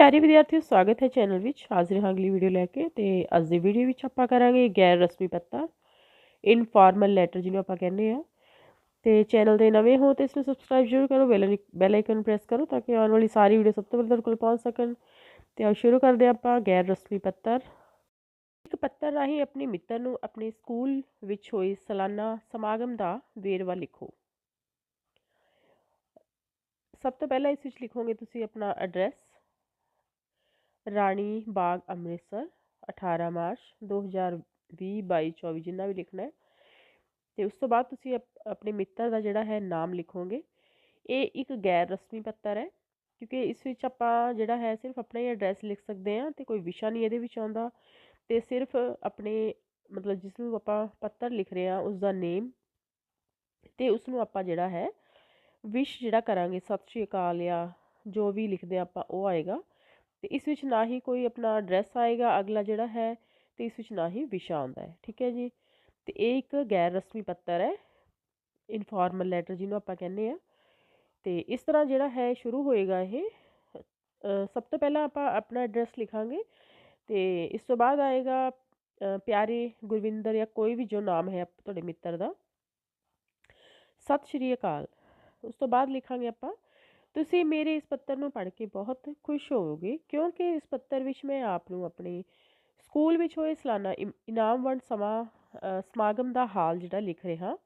ਪਿਆਰੇ ਵਿਦਿਆਰਥੀਓ, ਸਵਾਗਤ ਹੈ ਚੈਨਲ ਵਿੱਚ। ਹਾਜ਼ਰ ਹਾਂ ਅਗਲੀ ਵੀਡੀਓ ਲੈ ਕੇ ਤੇ ਅੱਜ ਦੀ ਵੀਡੀਓ ਵਿੱਚ ਆਪਾਂ ਕਰਾਂਗੇ ਗੈਰ ਰਸਮੀ ਪੱਤਰ ਇਨਫਾਰਮਲ ਲੈਟਰ ਜਿਹਨੂੰ ਆਪਾਂ ਕਹਿੰਦੇ ਆ ਤੇ ਚੈਨਲ ਦੇ ਨਵੇਂ ਹੋ ਤੇ ਇਸ ਨੂੰ ਸਬਸਕ੍ਰਾਈਬ ਜ਼ਰੂਰ ਕਰੋ ਬੈਲ ਬੈਲ ਆਈਕਨ ਪ੍ਰੈਸ ਕਰੋ ਤਾਂ ਕਿ ਆਉਣ ਵਾਲੀ ਸਾਰੀ ਵੀਡੀਓ ਸਭ ਤੋਂ ਪਹਿਲਾਂ ਤੁਹਾਡੇ ਕੋਲ ਪਹੁੰਚ ਸਕਣ। ਤੇ ਆਓ ਸ਼ੁਰੂ ਕਰਦੇ ਹਾਂ ਆਪਾਂ ਗੈਰ ਰਸਮੀ ਪੱਤਰ ਇੱਕ ਪੱਤਰ ਰਾਹੀਂ ਆਪਣੇ ਮਿੱਤਰ ਨੂੰ ਆਪਣੇ ਸਕੂਲ ਵਿੱਚ ਹੋਏ ਸਾਲਾਨਾ ਸਮਾਗਮ ਦਾ ਵੇਰਵਾ ਲਿਖੋ। ਸਭ ਤੋਂ ਪਹਿਲਾਂ ਇਸ ਵਿੱਚ ਲਿਖੋਗੇ ਤੁਸੀਂ ਆਪਣਾ ਐਡਰੈਸ ਰਾਣੀ ਬਾਗ ਅੰਮ੍ਰਿਤਸਰ 18 ਮਾਰਚ 2020 22 24 ਜਿੰਨਾ ਵੀ ਲਿਖਣਾ ਹੈ। ਤੇ ਉਸ ਤੋਂ ਬਾਅਦ ਤੁਸੀਂ ਆਪਣੇ ਮਿੱਤਰ ਦਾ ਜਿਹੜਾ ਹੈ ਨਾਮ ਲਿਖੋਗੇ। ਇਹ ਇੱਕ ਗੈਰ ਰਸਮੀ ਪੱਤਰ ਹੈ, ਕਿਉਂਕਿ ਇਸ ਵਿੱਚ ਆਪਾਂ ਜਿਹੜਾ ਹੈ ਸਿਰਫ ਆਪਣਾ ਹੀ ਐਡਰੈਸ ਲਿਖ ਸਕਦੇ ਹਾਂ ਤੇ ਕੋਈ ਵਿਸ਼ਾ ਨਹੀਂ ਇਹਦੇ ਵਿੱਚ ਆਉਂਦਾ। ਤੇ ਸਿਰਫ ਆਪਣੇ, ਮਤਲਬ ਜਿਸ ਨੂੰ ਆਪਾਂ ਪੱਤਰ ਲਿਖ ਰਹੇ ਹਾਂ ਉਸ ਦਾ ਨੇਮ ਤੇ ਉਸ ਨੂੰ ਆਪਾਂ ਜਿਹੜਾ ਹੈ ਵਿਸ਼ ਜਿਹੜਾ ਕਰਾਂਗੇ, ਸਤਿ ਸ਼੍ਰੀ ਅਕਾਲ ਜਾਂ ਜੋ ਵੀ ਲਿਖਦੇ ਆਪਾਂ, ਉਹ ਆਏਗਾ। ਤੇ ਇਸ ਵਿੱਚ ਨਾ ਹੀ ਕੋਈ ਆਪਣਾ ਐਡਰੈਸ ਆਏਗਾ, ਅਗਲਾ ਜਿਹੜਾ ਹੈ, ਤੇ ਇਸ ਵਿੱਚ ਨਾ ਹੀ ਵਿਸ਼ਾ ਆਉਂਦਾ ਹੈ, ਠੀਕ ਹੈ ਜੀ? ਤੇ ਇਹ ਇੱਕ ਗੈਰ ਰਸਮੀ ਪੱਤਰ ਹੈ ਇਨਫਾਰਮਲ ਲੈਟਰ ਜਿਹਨੂੰ ਆਪਾਂ ਕਹਿੰਦੇ ਆ ਤੇ ਇਸ ਤਰ੍ਹਾਂ ਜਿਹੜਾ ਹੈ, ਸ਼ੁਰੂ ਹੋਏਗਾ ਇਹ। ਸਭ ਤੋਂ ਪਹਿਲਾਂ ਆਪਾਂ ਆਪਣਾ ਐਡਰੈਸ ਲਿਖਾਂਗੇ ਤੇ ਇਸ ਤੋਂ ਬਾਅਦ ਆਏਗਾ ਪਿਆਰੇ ਗੁਰਵਿੰਦਰ ਜਾਂ ਕੋਈ ਵੀ ਜੋ ਨਾਮ ਹੈ ਤੁਹਾਡੇ ਮਿੱਤਰ ਦਾ। ਸਤਿ ਸ਼੍ਰੀ ਅਕਾਲ। ਉਸ ਤੋਂ ਬਾਅਦ ਲਿਖਾਂਗੇ ਆਪਾਂ ਤੁਸੀਂ ਮੇਰੇ ਇਸ ਪੱਤਰ ਨੂੰ ਪੜ੍ਹ ਕੇ ਬਹੁਤ ਖੁਸ਼ ਹੋਵੋਗੇ, ਕਿਉਂਕਿ ਇਸ ਪੱਤਰ ਵਿੱਚ ਮੈਂ ਆਪ ਨੂੰ ਆਪਣੇ ਸਕੂਲ ਵਿੱਚ ਹੋਏ ਸਾਲਾਨਾ ਇਨਾਮ ਵੰਡ ਸਮਾਂ ਸਮਾਗਮ ਦਾ ਹਾਲ ਜਿਹੜਾ ਲਿਖ ਰਿਹਾ,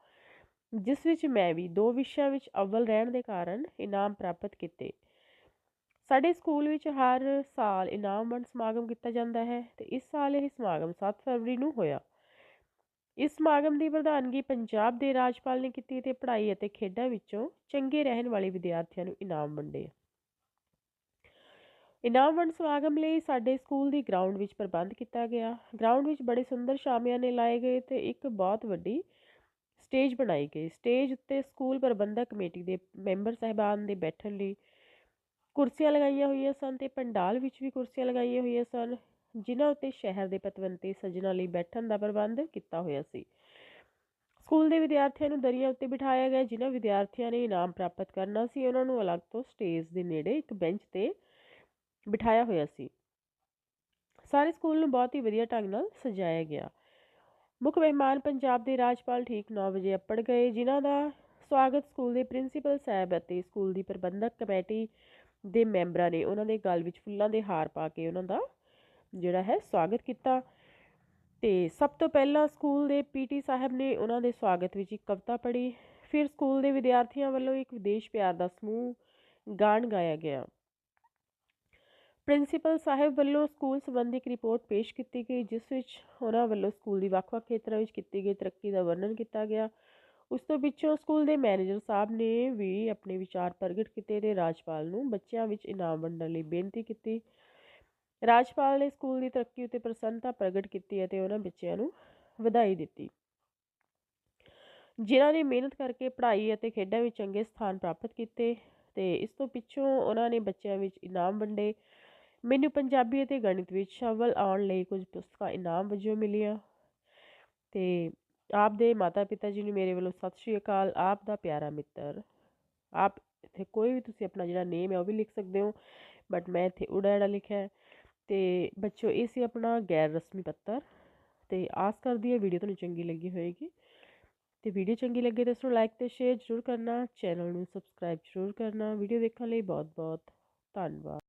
ਜਿਸ ਵਿੱਚ ਮੈਂ ਵੀ ਦੋ ਵਿਸ਼ਿਆਂ ਵਿੱਚ ਅਵਲ ਰਹਿਣ ਦੇ ਕਾਰਨ ਇਨਾਮ ਪ੍ਰਾਪਤ ਕੀਤੇ। ਸਾਡੇ ਸਕੂਲ ਵਿੱਚ ਹਰ ਸਾਲ ਇਨਾਮ ਵੰਡ ਸਮਾਗਮ ਕੀਤਾ ਜਾਂਦਾ ਹੈ ਤੇ ਇਸ ਸਾਲ ਇਹ ਸਮਾਗਮ 7 ਫਰਵਰੀ ਨੂੰ ਹੋਇਆ। ਇਸ ਸਮਾਗਮ ਦੀ ਪ੍ਰਧਾਨਗੀ ਪੰਜਾਬ ਦੇ ਰਾਜਪਾਲ ਨੇ ਕੀਤੀ ਤੇ ਪੜ੍ਹਾਈ ਅਤੇ ਖੇਡਾਂ ਵਿੱਚੋਂ ਚੰਗੇ ਰਹਿਣ ਵਾਲੇ ਵਿਦਿਆਰਥੀਆਂ ਨੂੰ ਇਨਾਮ ਵੰਡੇ। ਇਨਾਮ ਵੰਡ ਸਮਾਗਮ ਲਈ ਸਾਡੇ ਸਕੂਲ ਦੀ ਗਰਾਊਂਡ ਵਿੱਚ ਪ੍ਰਬੰਧ ਕੀਤਾ ਗਿਆ। ਗਰਾਊਂਡ ਵਿੱਚ ਬੜੇ ਸੁੰਦਰ ਸ਼ਾਮਿਆਂ ਨੇ ਲਾਏ ਗਏ ਤੇ ਇੱਕ ਬਹੁਤ ਵੱਡੀ ਸਟੇਜ ਬਣਾਈ ਗਈ। ਸਟੇਜ ਉੱਤੇ ਸਕੂਲ ਪ੍ਰਬੰਧਕ ਕਮੇਟੀ ਦੇ ਮੈਂਬਰ ਸਹਿਬਾਨ ਦੇ ਬੈਠਣ ਲਈ ਕੁਰਸੀਆਂ ਲਗਾਈਆਂ ਹੋਈਆਂ ਸਨ ਤੇ ਪੰਡਾਲ ਵਿੱਚ ਵੀ ਕੁਰਸੀਆਂ ਲਗਾਈਆਂ ਹੋਈਆਂ ਸਨ। ਜਿਨ੍ਹਾਂ ਉੱਤੇ ਸ਼ਹਿਰ ਦੇ ਪਤਵੰਤੇ ਸੱਜਣਾਂ ਲਈ ਬੈਠਣ ਦਾ ਪ੍ਰਬੰਧ ਕੀਤਾ ਹੋਇਆ ਸੀ। ਸਕੂਲ ਦੇ ਵਿਦਿਆਰਥੀਆਂ ਨੂੰ ਦਰੀਆਂ ਉੱਤੇ ਬਿਠਾਇਆ ਗਿਆ, ਜਿਨ੍ਹਾਂ ਵਿਦਿਆਰਥੀਆਂ ਨੇ ਇਨਾਮ ਪ੍ਰਾਪਤ ਕਰਨਾ ਸੀ, ਉਹਨਾਂ ਨੂੰ ਅਲੱਗ ਤੋਂ ਸਟੇਜ ਦੇ ਨੇੜੇ ਇੱਕ ਬੈਂਚ ਤੇ ਬਿਠਾਇਆ ਹੋਇਆ ਸੀ। ਸਾਰੇ ਸਕੂਲ ਨੂੰ ਬਹੁਤ ਹੀ ਵਧੀਆ ਢੰਗ ਨਾਲ ਸਜਾਇਆ ਗਿਆ। ਮੁੱਖ ਮਹਿਮਾਨ ਪੰਜਾਬ ਦੇ ਰਾਜਪਾਲ ਠੀਕ 9 ਵਜੇ ਅੱਪੜ ਗਏ, ਜਿਨ੍ਹਾਂ ਦਾ ਸਵਾਗਤ ਸਕੂਲ ਦੇ ਪ੍ਰਿੰਸੀਪਲ ਸਾਹਿਬ ਅਤੇ ਸਕੂਲ ਦੀ ਪ੍ਰਬੰਧਕ ਕਮੇਟੀ ਦੇ ਮੈਂਬਰਾਂ ਨੇ। ਉਹਨਾਂ ਦੇ ਗਲ ਵਿੱਚ ਫੁੱਲਾਂ ਦੇ ਹਾਰ ਪਾ ਕੇ ਉਹਨਾਂ ਦਾ ਜਿਹੜਾ ਹੈ ਸਵਾਗਤ ਕੀਤਾ। ਤੇ ਸਭ ਤੋਂ ਪਹਿਲਾਂ ਸਕੂਲ ਦੇ ਪੀਟੀ ਸਾਹਿਬ ਨੇ ਉਹਨਾਂ ਦੇ ਸਵਾਗਤ ਵਿੱਚ ਇੱਕ ਕਵਿਤਾ ਪੜ੍ਹੀ। ਫਿਰ ਸਕੂਲ ਦੇ ਵਿਦਿਆਰਥੀਆਂ ਵੱਲੋਂ ਇੱਕ ਵਿਦੇਸ਼ ਪਿਆਰ ਦਾ ਸਮੂਹ ਗਾਣ ਗਾਇਆ ਗਿਆ। ਪ੍ਰਿੰਸੀਪਲ ਸਾਹਿਬ ਵੱਲੋਂ ਸਕੂਲ ਸੰਬੰਧੀ ਇੱਕ ਰਿਪੋਰਟ ਪੇਸ਼ ਕੀਤੀ ਗਈ, ਜਿਸ ਵਿੱਚ ਉਹਨਾਂ ਵੱਲੋਂ ਸਕੂਲ ਦੀ ਵੱਖ-ਵੱਖ ਖੇਤਰਾਂ ਵਿੱਚ ਕੀਤੀ ਗਈ ਤਰੱਕੀ ਦਾ ਵਰਣਨ ਕੀਤਾ ਗਿਆ। ਉਸ ਤੋਂ ਪਿੱਛੋਂ ਸਕੂਲ ਦੇ ਮੈਨੇਜਰ ਸਾਹਿਬ ਨੇ ਵੀ ਆਪਣੇ ਵਿਚਾਰ ਪ੍ਰਗਟ ਕੀਤੇ ਤੇ ਰਾਜਪਾਲ ਨੂੰ ਬੱਚਿਆਂ ਵਿੱਚ ਇਨਾਮ ਵੰਡਣ ਲਈ ਬੇਨਤੀ ਕੀਤੀ। ਰਾਜਪਾਲ ਨੇ ਸਕੂਲ ਦੀ ਤਰੱਕੀ ਉਤੇ ਪ੍ਰਸੰਨਤਾ ਪ੍ਰਗਟ ਕੀਤੀ ਅਤੇ ਉਹਨਾਂ ਬੱਚਿਆਂ ਨੂੰ ਵਧਾਈ ਦਿੱਤੀ। ਜਿਨ੍ਹਾਂ ਨੇ ਮਿਹਨਤ ਕਰਕੇ ਪੜ੍ਹਾਈ ਅਤੇ ਖੇਡਾਂ ਵਿੱਚ ਚੰਗੇ ਸਥਾਨ ਪ੍ਰਾਪਤ ਕੀਤੇ ਤੇ ਇਸ ਤੋਂ ਪਿੱਛੋਂ ਉਹਨਾਂ ਨੇ ਬੱਚਿਆਂ ਵਿੱਚ ਇਨਾਮ ਵੰਡੇ। ਮੈਨੂੰ ਪੰਜਾਬੀ ਅਤੇ ਗਣਿਤ ਵਿੱਚ ਅਵਲ ਆਉਣ ਲਈ ਕੁਝ ਪੁਸਤਕਾਂ ਇਨਾਮ ਵਜੋਂ ਮਿਲੀਆਂ। ਤੇ ਆਪ ਦੇ ਮਾਤਾ ਪਿਤਾ ਜੀ ਨੂੰ ਮੇਰੇ ਵੱਲੋਂ ਸਤਿ ਸ਼੍ਰੀ ਅਕਾਲ, ਆਪ ਦਾ ਪਿਆਰਾ ਮਿੱਤਰ। ਆਪ ਇੱਥੇ ਕੋਈ ਵੀ ਤੁਸੀਂ ਆਪਣਾ ਜਿਹੜਾ ਨੇਮ ਹੈ ਉਹ ਵੀ ਲਿਖ ਸਕਦੇ ਹੋ ਬਟ ਮੈਂ ਇੱਥੇ ਉਡਾੜਾ ਲਿਖਿਆ ਹੈ। ਤੇ ਬੱਚੋ ਇਹ ਸੀ ਆਪਣਾ ਗੈਰ ਰਸਮੀ ਪੱਤਰ ਤੇ ਆਸ ਕਰਦੀ ਹਾਂ ਵੀਡੀਓ ਤੁਹਾਨੂੰ ਚੰਗੀ ਲੱਗੀ ਹੋਵੇਗੀ ਤੇ ਵੀਡੀਓ ਚੰਗੀ ਲੱਗੇ ਤਾਂ ਇਸ ਨੂੰ ਲਾਈਕ ਤੇ ਸ਼ੇਅਰ ਜ਼ਰੂਰ ਕਰਨਾ ਚੈਨਲ ਨੂੰ ਸਬਸਕ੍ਰਾਈਬ ਜ਼ਰੂਰ ਕਰਨਾ। ਵੀਡੀਓ ਦੇਖਣ ਲਈ ਬਹੁਤ ਬਹੁਤ ਧੰਨਵਾਦ।